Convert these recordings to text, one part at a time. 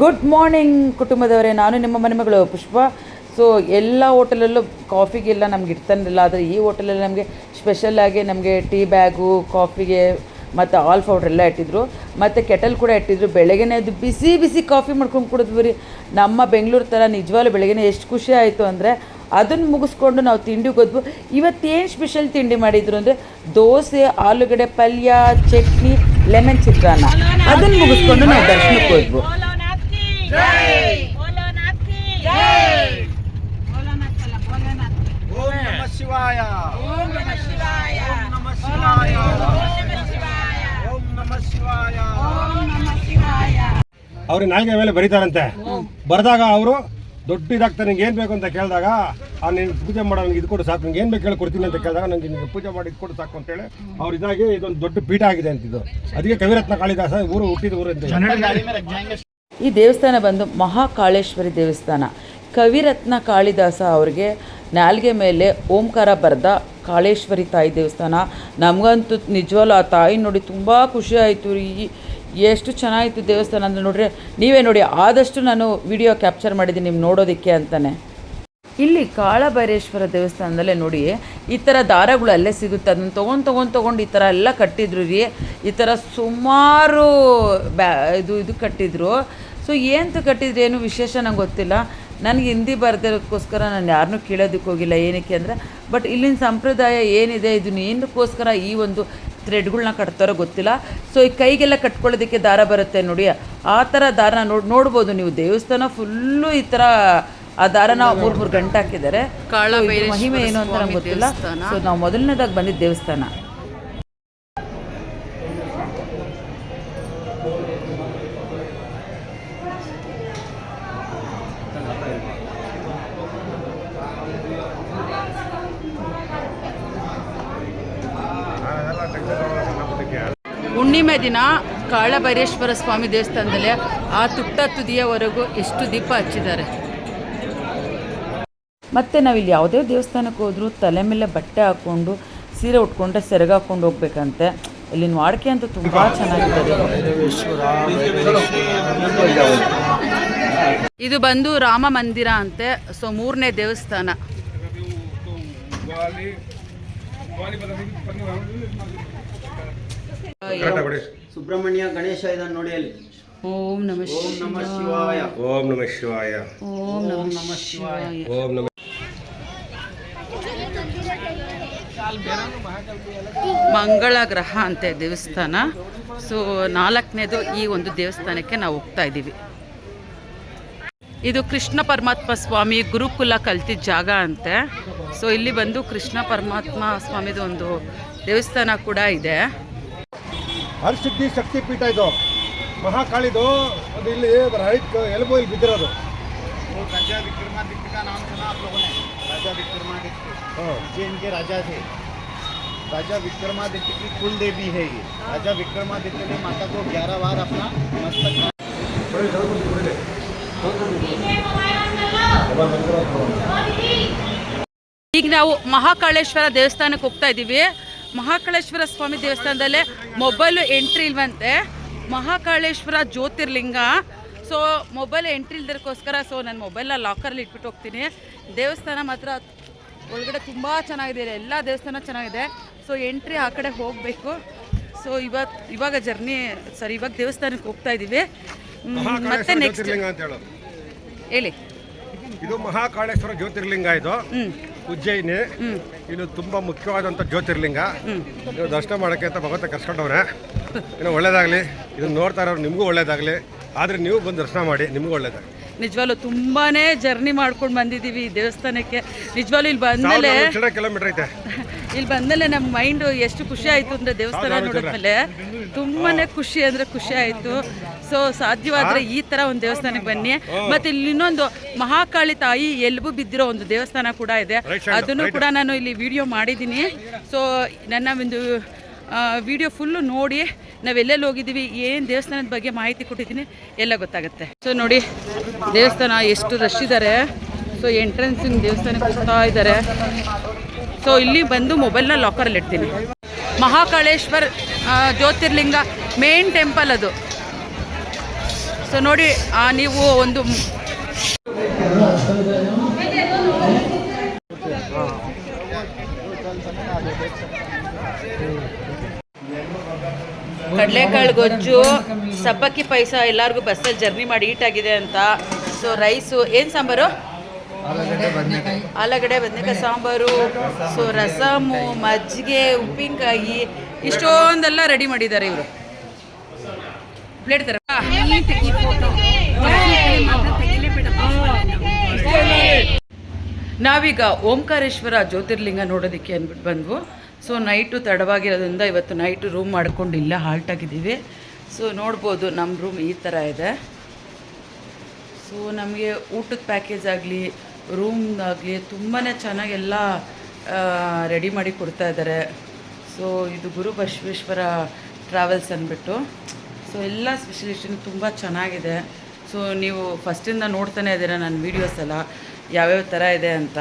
Good morning ಕುಟುಂಬದವರೇ. ನಾನು ನಿಮ್ಮ ಮನೆಮಗಳು ಪುಷ್ಪ. So ಎಲ್ಲ ಹೋಟೆಲಲ್ಲೂ ಕಾಫಿಗೆಲ್ಲ ನಮ್ಗೆ ಇಡ್ತಾನಿಲ್ಲ ಆದರೆ ಈ ಹೋಟೆಲಲ್ಲಿ ನಮಗೆ ಸ್ಪೆಷಲ್ಲಾಗಿ ನಮಗೆ ಟೀ ಬ್ಯಾಗು, ಕಾಫಿಗೆ ಮತ್ತು ಆಲ್ ಪೌಡ್ರ್ ಎಲ್ಲ ಇಟ್ಟಿದ್ರು. ಮತ್ತು ಕೆಟಲ್ ಕೂಡ ಇಟ್ಟಿದ್ರು. ಬೆಳಗ್ಗೆನೇ ಅದು ಬಿಸಿ ಬಿಸಿ ಕಾಫಿ ಮಾಡ್ಕೊಂಡು ಕುಡಿದ್ವಿ ರೀ. ನಮ್ಮ ಬೆಂಗಳೂರು ಥರ ನಿಜವಾಗ್ಲೂ ಬೆಳಗ್ಗೆನೇ ಎಷ್ಟು ಖುಷಿ ಆಯಿತು ಅಂದರೆ ಅದನ್ನು ಮುಗಿಸ್ಕೊಂಡು ನಾವು ತಿಂಡಿಗೆ ಹೋದ್ವು. ಇವತ್ತೇನು ಸ್ಪೆಷಲ್ ತಿಂಡಿ ಮಾಡಿದ್ರು ಅಂದರೆ ದೋಸೆ, ಆಲೂಗಡ್ಡೆ ಪಲ್ಯ, ಚಟ್ನಿ ಲೆಮನ್ ಚಿತ್ರಾನ್ನ. ಅದನ್ನು ಮುಗಿಸ್ಕೊಂಡು ನಾವು ದರ್ಶನಕ್ಕೆ ಹೋದ್ವು. ಶಿವಾಯ. ಓಂ ನಮಃ ಶಿವಾಯ. ಓಂ ನಮಃ ಶಿವಾಯ. ಓಂ ನಮಃ ಶಿವಾಯ. ಓಂ ನಮಃ ಶಿವಾಯ. ನಾಯಿಗೆ ಮೇಲೆ ಬರೀತಾರಂತೆ. ಬರೆದಾಗ ಅವರು ದೊಡ್ಡ ಇದಾಗ್ತಾರೆ ನಿಂಗೆ ಏನು ಬೇಕು ಅಂತ ಕೇಳಿದಾಗ ಆ ನಿನ್ಗೆ ಪೂಜೆ ಮಾಡೋ ನನಗೆ ಇದು ಕೊಡು ಸಾಕು ನಿಂಗೆ ಏನು ಬೇಕು ಹೇಳಿ ಕೊಡ್ತೀನಿ ಅಂತ ಕೇಳಿದಾಗ ನನಗೆ ನಿಮಗೆ ಪೂಜೆ ಮಾಡಿ ಇದು ಕೊಡು ಸಾಕು ಅಂತೇಳಿ ಅವ್ರು ಇದಾಗಿ ಇದೊಂದು ದೊಡ್ಡ ಪೀಠ ಆಗಿದೆ ಅಂತಿದ್ದು ಅದಕ್ಕೆ ಕವಿರತ್ನ ಕಾಳಿದಾಸ ಊರು ಹುಟ್ಟಿದ ಊರು ಅಂತ ಈ ದೇವಸ್ಥಾನ ಬಂದು ಮಹಾಕಾಳೇಶ್ವರಿ ದೇವಸ್ಥಾನ. ಕವಿರತ್ನ ಕಾಳಿದಾಸ ಅವ್ರಿಗೆ ನಾಲ್ಗೆ ಮೇಲೆ ಓಂಕಾರ ಬರೆದ ಕಾಳೇಶ್ವರಿ ತಾಯಿ ದೇವಸ್ಥಾನ. ನಮಗಂತೂ ನಿಜವಲ್ಲ ಆ ತಾಯಿ ನೋಡಿ ತುಂಬ ಖುಷಿ ಆಯಿತು ರೀ. ಎಷ್ಟು ಚೆನ್ನಾಗಿತ್ತು ದೇವಸ್ಥಾನ ಅಂದರೆ ನೋಡ್ರಿ, ನೀವೇ ನೋಡಿ ಆದಷ್ಟು ನಾನು ವಿಡಿಯೋ ಕ್ಯಾಪ್ಚರ್ ಮಾಡಿದ್ದೀನಿ ನಿಮ್ಗೆ ನೋಡೋದಕ್ಕೆ ಅಂತಾನೆ. ಇಲ್ಲಿ ಕಾಳಭೈರೇಶ್ವರ ದೇವಸ್ಥಾನದಲ್ಲೇ ನೋಡಿ, ಈ ಥರ ದಾರಗಳು ಅಲ್ಲೇ ಸಿಗುತ್ತೆ. ಅದನ್ನ ತೊಗೊಂಡು ತೊಗೊಂಡು ತೊಗೊಂಡು ಈ ಥರ ಎಲ್ಲ ಕಟ್ಟಿದ್ರು ರೀ. ಈ ಥರ ಸುಮಾರು ಬ್ಯಾ ಇದು ಇದು ಕಟ್ಟಿದ್ರು. ಸೊ ಏನು ಕಟ್ಟಿದ್ರು ಏನು ವಿಶೇಷ ನಂಗೆ ಗೊತ್ತಿಲ್ಲ. ನನಗೆ ಹಿಂದಿ ಬರ್ದಿರೋದಕ್ಕೋಸ್ಕರ ನಾನು ಯಾರನ್ನೂ ಕೇಳೋದಕ್ಕೆ ಹೋಗಿಲ್ಲ ಏನಕ್ಕೆ ಅಂದರೆ ಬಟ್ ಇಲ್ಲಿನ ಸಂಪ್ರದಾಯ ಏನಿದೆ ಇದನ್ನ ಏನಕ್ಕೋಸ್ಕರ ಈ ಒಂದು ಥ್ರೆಡ್ಗಳನ್ನ ಕಟ್ತಾರೋ ಗೊತ್ತಿಲ್ಲ. ಸೊ ಈ ಕೈಗೆಲ್ಲ ಕಟ್ಕೊಳ್ಳೋದಕ್ಕೆ ದಾರ ಬರುತ್ತೆ ನೋಡಿ. ಆ ಥರ ದಾರನ ನೋಡಿ ನೋಡ್ಬೋದು ನೀವು. ದೇವಸ್ಥಾನ ಫುಲ್ಲು ಈ ಥರ ಆ ದಾರನ ಮೂರು ಮೂರು ಗಂಟೆ ಹಾಕಿದ್ದಾರೆ. ಮಹಿಮೆ ಏನು ಅಂತ ನಮ್ಗೆ ಗೊತ್ತಿಲ್ಲ. ಸೊ ನಾವು ಮೊದಲನೇದಾಗಿ ಬಂದಿದ್ದ ದೇವಸ್ಥಾನ. ಹುಣ್ಣಿಮೆ ದಿನ ಕಾಳಭೈರೇಶ್ವರ ಸ್ವಾಮಿ ದೇವಸ್ಥಾನದಲ್ಲಿ ಆ ತುಟ್ಟ ತುದಿಯವರೆಗೂ ಎಷ್ಟು ದೀಪ ಹಚ್ಚಿದ್ದಾರೆ. ಮತ್ತು ನಾವಿಲ್ಲಿ ಯಾವುದೇ ದೇವಸ್ಥಾನಕ್ಕೆ ಹೋದರೂ ತಲೆ ಮೇಲೆ ಬಟ್ಟೆ ಹಾಕ್ಕೊಂಡು ಸೀರೆ ಉಟ್ಕೊಂಡ್ರೆ ಸೆರಗ ಹಾಕ್ಕೊಂಡು ಹೋಗ್ಬೇಕಂತೆ. ಇಲ್ಲಿನ ವಾಡಿಕೆ ಅಂತೂ ತುಂಬ ಚೆನ್ನಾಗಿದೆ ಇದು ಬಂದು ರಾಮ ಮಂದಿರ ಅಂತೆ ಸೊ ಮೂರನೇ ದೇವಸ್ಥಾನ. ಸುಬ್ರಹ್ಮಣ್ಯ ಗಣೇಶ ಇದನ್ನು ನೋಡಿ ಅಲ್ಲಿ. ಓಂ ನಮಃ ಓಂ ನಮಃ ಶಿವಾಯ. ಓಂ ನಮಃ ಶಿವಾಯ. ಓಂ ನಮ ನಮಃ ಶಿವಾಯ. ಓಂ ನಮಃ. ಮಂಗಳ ಗ್ರಹ ಅಂತೆ ದೇವಸ್ಥಾನ. ಸೊ ನಾಲ್ಕನೇದು ಈ ಒಂದು ದೇವಸ್ಥಾನಕ್ಕೆ ನಾವು ಹೋಗ್ತಾ ಇದ್ದೀವಿ. ಇದು ಕೃಷ್ಣ ಪರಮಾತ್ಮ ಸ್ವಾಮಿ ಗುರುಕುಲ ಕಲ್ತಿದ್ದ ಜಾಗ ಅಂತೆ. ಸೊ ಇಲ್ಲಿ ಬಂದು ಕೃಷ್ಣ ಪರಮಾತ್ಮ ಸ್ವಾಮಿದು ಒಂದು ದೇವಸ್ಥಾನ ಕೂಡ ಇದೆ. ಹರಸಿದ್ಧಿ ಶಕ್ತಿ ಪೀಠ ಇದು ಮಹಾಕಾಳಿದು ಅದು ಇಲ್ಲಿ ರೈಟ್ ಎಲುಬು ಇಲ್ಲಿ ಬಿದ್ದಿರೋದು राजा विक्रमादित्य का नाम सुना आप लोगों ने राजा विक्रमादित्य ಹಾಂ ये इनके राजा थे राजा विक्रमादित्य की कुल देवी है ये राजा विक्रमादित्य ने माता को ग्यारह बार अपना मस्तक ಈಗ ನಾವು ಮಹಾಕಾಳೇಶ್ವರ ದೇವಸ್ಥಾನಕ್ಕೆ ಹೋಗ್ತಾ ಇದ್ದೀವಿ ಮಹಾಕಾಳೇಶ್ವರ ಸ್ವಾಮಿ ದೇವಸ್ಥಾನದಲ್ಲೇ ಮೊಬೈಲ್ ಎಂಟ್ರಿ ಇಲ್ವಂತೆ. Mahakaleshwar Jyotirlinga. So mobile entry ಇಲ್ದಕ್ಕೋಸ್ಕರ so ನನ್ನ ಮೊಬೈಲ್ನ ಲಾಕರಲ್ಲಿ ಇಟ್ಬಿಟ್ಟು ಹೋಗ್ತೀನಿ. ದೇವಸ್ಥಾನ ಮಾತ್ರ ಒಳಗಡೆ ತುಂಬ ಚೆನ್ನಾಗಿದೆ ಎಲ್ಲ ದೇವಸ್ಥಾನ ಚೆನ್ನಾಗಿದೆ. ಸೊ ಎಂಟ್ರಿ ಆ ಕಡೆ ಹೋಗಬೇಕು. ಸೊ ಇವತ್ತು ಇವಾಗ ಜರ್ನಿ ಸರಿ ಇವಾಗ ದೇವಸ್ಥಾನಕ್ಕೆ ಹೋಗ್ತಾ ಇದ್ದೀವಿ ಮತ್ತೆ ನೆಕ್ಸ್ಟ್ ಜ್ಯೋತಿರ್ಲಿಂಗ ಅಂತ ಹೇಳೋದು. ಹೇಳಿ. ಇದು ಮಹಾಕಾಳೇಶ್ವರ ಜ್ಯೋತಿರ್ಲಿಂಗ ಇದು. ಹ್ಞೂ ಉಜ್ಜಯಿನಿ. ಇದು ತುಂಬ ಮುಖ್ಯವಾದಂಥ ಜ್ಯೋತಿರ್ಲಿಂಗ. ನೀವು ದರ್ಶನ ಮಾಡೋಕ್ಕೆ ಅಂತ ಭಗವಂತ ಕರ್ಸ್ಕೊಂಡವ್ರೆ. ಇನ್ನು ಒಳ್ಳೇದಾಗಲಿ. ಇದನ್ನು ನೋಡ್ತಾ ಇರೋರು ನಿಮಗೂ ಒಳ್ಳೇದಾಗಲಿ. ಆದರೆ ನೀವು ಬಂದು ದರ್ಶನ ಮಾಡಿ ನಿಮಗೂ ಒಳ್ಳೇದಾಗಲಿ. ನಿಜವಾಗ್ಲೂ ತುಂಬಾನೇ ಜರ್ನಿ ಮಾಡ್ಕೊಂಡು ಬಂದಿದ್ದೀವಿ ಈ ದೇವಸ್ಥಾನಕ್ಕೆ. ನಿಜವಾಗ್ಲೂ ಇಲ್ಲಿ ಬಂದಮೇಲೆ ಕಿಲೋಮೀಟರ್ ಐತೆ. ಇಲ್ಲಿ ಬಂದಮೇಲೆ ನಮ್ಮ ಮೈಂಡ್ ಎಷ್ಟು ಖುಷಿ ಆಯಿತು ಅಂದರೆ ದೇವಸ್ಥಾನ ನೋಡಿದ್ಮೇಲೆ ತುಂಬಾನೇ ಖುಷಿ ಅಂದರೆ ಖುಷಿ ಆಯಿತು. ಸೊ ಸಾಧ್ಯವಾದರೆ ಈ ಥರ ಒಂದು ದೇವಸ್ಥಾನಕ್ಕೆ ಬನ್ನಿ. ಮತ್ತು ಇಲ್ಲಿ ಇನ್ನೊಂದು ಮಹಾಕಾಳಿ ತಾಯಿ ಎಲ್ಬು ಬಿದ್ದಿರೋ ಒಂದು ದೇವಸ್ಥಾನ ಕೂಡ ಇದೆ. ಅದನ್ನು ಕೂಡ ನಾನು ಇಲ್ಲಿ ವಿಡಿಯೋ ಮಾಡಿದ್ದೀನಿ. ಸೊ ನನ್ನ ಒಂದು ವಿಡಿಯೋ ಫುಲ್ಲು ನೋಡಿ ನಾವೆಲ್ಲೆಲ್ಲಿ ಹೋಗಿದ್ದೀವಿ ಏನು ದೇವಸ್ಥಾನದ ಬಗ್ಗೆ ಮಾಹಿತಿ ಕೊಟ್ಟಿದ್ದೀನಿ ಎಲ್ಲ ಗೊತ್ತಾಗುತ್ತೆ. ಸೊ ನೋಡಿ ದೇವಸ್ಥಾನ ಎಷ್ಟು ರಶ್ ಇದ್ದಾರೆ ಸೊ ಎಂಟ್ರೆನ್ಸಿನ ದೇವಸ್ಥಾನಕ್ಕೆ ಹೋಗ್ತಾ ಇದ್ದಾರೆ ಸೊ ಇಲ್ಲಿ ಬಂದು ಮೊಬೈಲ್ನ ಲಾಕರಲ್ಲಿ ಇಡ್ತೀನಿ. ಮಹಾಕಾಳೇಶ್ವರ್ ಜ್ಯೋತಿರ್ಲಿಂಗ ಮೇನ್ ಟೆಂಪಲ್ ಅದು. ಸೊ ನೋಡಿ ಆ, ನೀವು ಒಂದು ಕಡಲೆಕಾಳು ಗೊಜ್ಜು ಸಬ್ಬಕ್ಕಿ ಪಾಯಸ ಎಲ್ಲರಿಗೂ ಬಸ್ಸಲ್ಲಿ ಜರ್ನಿ ಮಾಡಿ ಈಟ್ ಆಗಿದೆ ಅಂತ. ಸೊ ರೈಸು ಏನು ಸಾಂಬಾರು? ಆಲೂಗಡ್ಡೆ ಬದನೆಕಾಯಿ. ಸಾಂಬಾರು. ಸೊ ರಸಮು ಮಜ್ಜಿಗೆ ಉಪ್ಪಿನಕಾಯಿ ಇಷ್ಟೊಂದೆಲ್ಲ ರೆಡಿ ಮಾಡಿದ್ದಾರೆ ಇವರು. ಪ್ಲೇಟ್ ತರ. ನಾವೀಗ ಓಂಕಾರೇಶ್ವರ ಜ್ಯೋತಿರ್ಲಿಂಗ ನೋಡೋದಕ್ಕೆ ಅಂದ್ಬಿಟ್ಟು ಬಂದ್ವು. ಸೊ ನೈಟು ತಡವಾಗಿರೋದ್ರಿಂದ ಇವತ್ತು ನೈಟು ರೂಮ್ ಮಾಡ್ಕೊಂಡು ಇಲ್ಲ ಹಾಲ್ಟ್ ಆಗಿದ್ದೀವಿ. ಸೊ ನೋಡ್ಬೋದು ನಮ್ಮ ರೂಮ್ ಈ ಥರ ಇದೆ. ಸೊ ನಮಗೆ ಊಟದ ಪ್ಯಾಕೇಜ್ ಆಗಲಿ ರೂಮ್ ಆಗಲಿ ತುಂಬಾ ಚೆನ್ನಾಗೆಲ್ಲ ರೆಡಿ ಮಾಡಿ ಕೊಡ್ತಾ ಇದ್ದಾರೆ ಸೊ ಇದು ಗುರು ಬಸವೇಶ್ವರ ಟ್ರಾವೆಲ್ಸ್ ಅಂದ್ಬಿಟ್ಟು. ಸೊ ಎಲ್ಲ ಸ್ಪೆಷಲಿಸ್ಟಿನೂ ತುಂಬ ಚೆನ್ನಾಗಿದೆ. ಸೊ ನೀವು ಫಸ್ಟಿಂದ ನೋಡ್ತಾನೆ ಇದ್ದೀರಾ ನನ್ನ ವೀಡಿಯೋಸ್ ಎಲ್ಲ? ಯಾವ್ಯಾವ ಥರ ಇದೆ ಅಂತ?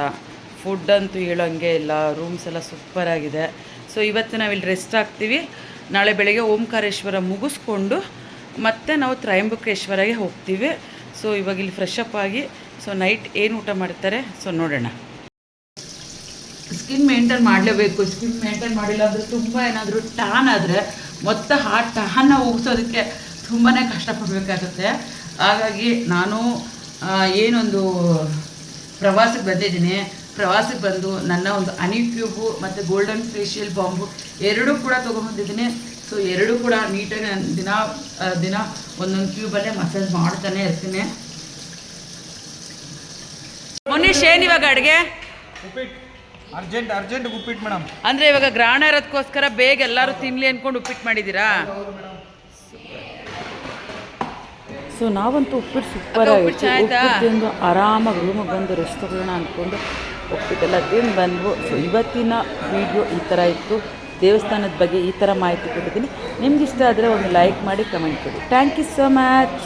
ಫುಡ್ ಅಂತೂ ಹೇಳೋಂಗೆ ಇಲ್ಲ ರೂಮ್ಸ್ ಎಲ್ಲ ಸೂಪರಾಗಿದೆ ಸೊ ಇವತ್ತು ನಾವಿಲ್ಲಿ ರೆಸ್ಟ್ ಆಗ್ತೀವಿ. ನಾಳೆ ಬೆಳಗ್ಗೆ ಓಂಕಾರೇಶ್ವರ ಮುಗಿಸ್ಕೊಂಡು ಮತ್ತೆ ನಾವು ತ್ರಯಂಬಕೇಶ್ವರಗೆ ಹೋಗ್ತೀವಿ. ಸೊ ಇವಾಗ ಇಲ್ಲಿ ಫ್ರೆಶ್ ಆಗಿ ಸೊ ನೈಟ್ ಏನು ಊಟ ಮಾಡ್ತಾರೆ? ಸೊ ನೋಡೋಣ. ಸ್ಕಿನ್ ಮೇಂಟೈನ್ ಮಾಡಲೇಬೇಕು. ಸ್ಕಿನ್ ಮೇಂಟೈನ್ ಮಾಡಿಲ್ಲ ಅಂದರೆ ತುಂಬ ಏನಾದರೂ ಟ್ಯಾನ್ ಆದರೆ ಮೊತ್ತ ಆ ಹಣ ಹೋಗ್ಸೋದಕ್ಕೆ ತುಂಬಾ ಕಷ್ಟಪಡಬೇಕಾಗುತ್ತೆ. ಹಾಗಾಗಿ ನಾನು ಏನೊಂದು ಪ್ರವಾಸಕ್ಕೆ ಬಂದಿದ್ದೀನಿ. ಪ್ರವಾಸಕ್ಕೆ ಬಂದು ನನ್ನ ಒಂದು ಅನಿ ಕ್ಯೂಬು ಮತ್ತು ಗೋಲ್ಡನ್ ಫೇಶಿಯಲ್ ಬಾಂಬು ಎರಡೂ ಕೂಡ ತೊಗೊಂಬಂದಿದ್ದೀನಿ ಸೊ, ಎರಡೂ ಕೂಡ ನೀಟಾಗಿ ನಾನು ದಿನ ದಿನ ಒಂದೊಂದು ಕ್ಯೂಬಲ್ಲೇ ಮಸಾಜ್ ಮಾಡ್ತಾನೆ ಇರ್ತೀನಿ. ಮೊನ್ನೆ ಶೇನ್ ಇವಾಗ ಅಡುಗೆ? ಅರ್ಜೆಂಟ್ ಅರ್ಜೆಂಟ್ ಉಪ್ಪಿಟ್ಟು ಮೇಡಮ್. ಅಂದರೆ ಇವಾಗ ಗ್ರಹಣ ಇರೋದಕ್ಕೋಸ್ಕರ ಬೇಗ ಎಲ್ಲರೂ ತಿನ್ನಲಿ ಅಂದ್ಕೊಂಡು ಉಪ್ಪಿಟ್ಟು ಮಾಡಿದ್ದೀರಾ? ಸೊ ನಾವಂತೂ ಉಪ್ಪಿಟ್ಟು ಸೂಪರ್ ಆಗಿತ್ತು ಆರಾಮಾಗಿ ರೂಮಿಗೆ ಬಂದು ರೆಸ್ಟ್ ತಗೊಳ್ಳೋಣ ಅಂದ್ಕೊಂಡು ಉಪ್ಪಿಟ್ಟೆಲ್ಲ ತಿಂದು ಬಂದ್ವು. ಸೊ ಇವತ್ತಿನ ವಿಡಿಯೋ ಈ ಥರ ಇತ್ತು. ದೇವಸ್ಥಾನದ ಬಗ್ಗೆ ಈ ಥರ ಮಾಹಿತಿ ಕೊಟ್ಟಿದ್ದೀನಿ. ನಿಮ್ಗೆ ಇಷ್ಟ ಆದರೆ ಒಂದು ಲೈಕ್ ಮಾಡಿ ಕಮೆಂಟ್ ಕೊಡಿ. Thank you so much